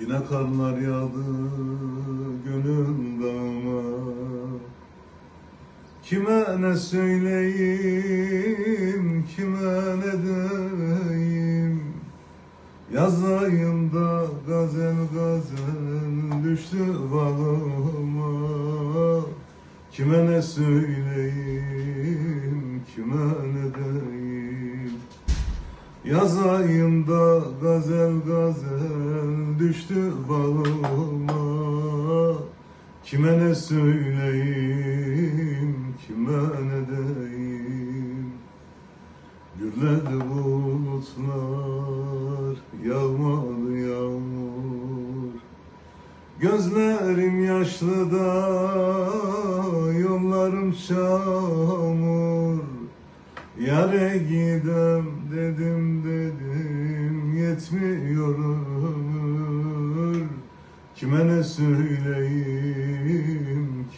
Yine karlar yağdı gönül dağıma Kime ne söyleyeyim, kime ne diyeyim? Yaz ayında gazel gazel düştü balıma Kime ne söyleyeyim, kime ne diyeyim? Yaz ayında gazel gazel düştü balıma Kime ne söyleyeyim, kime ne diyeyim? Gürledi bulutlar, yağmadı yağmur. Gözlerim yaşlı da yollarım çamur. Yare gidem dedim dedim yetmiyor ömür Kime ne söyleyeyim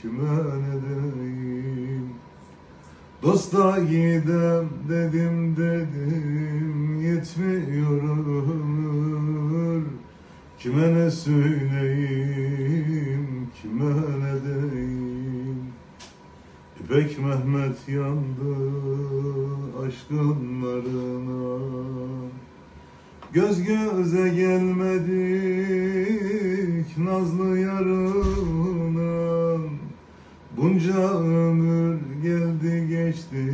kime ne diyeyim? Dosta gidem dedim dedim yetmiyor ömür. Kime ne söyleyeyim kime ne diyeyim? İpek Mehmet yandı aşkınlarına Göz göze gelmedik nazlı yarına. Bunca ömür geldi geçti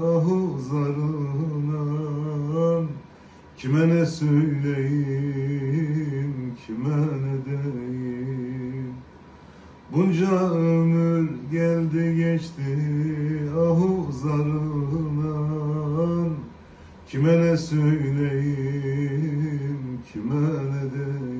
ahu zarına. Kime ne söyleyeyim kime ne diyeyim? Bunca ömür geldi geçti ahu zarına Kime ne söyleyeyim kime ne diyeyim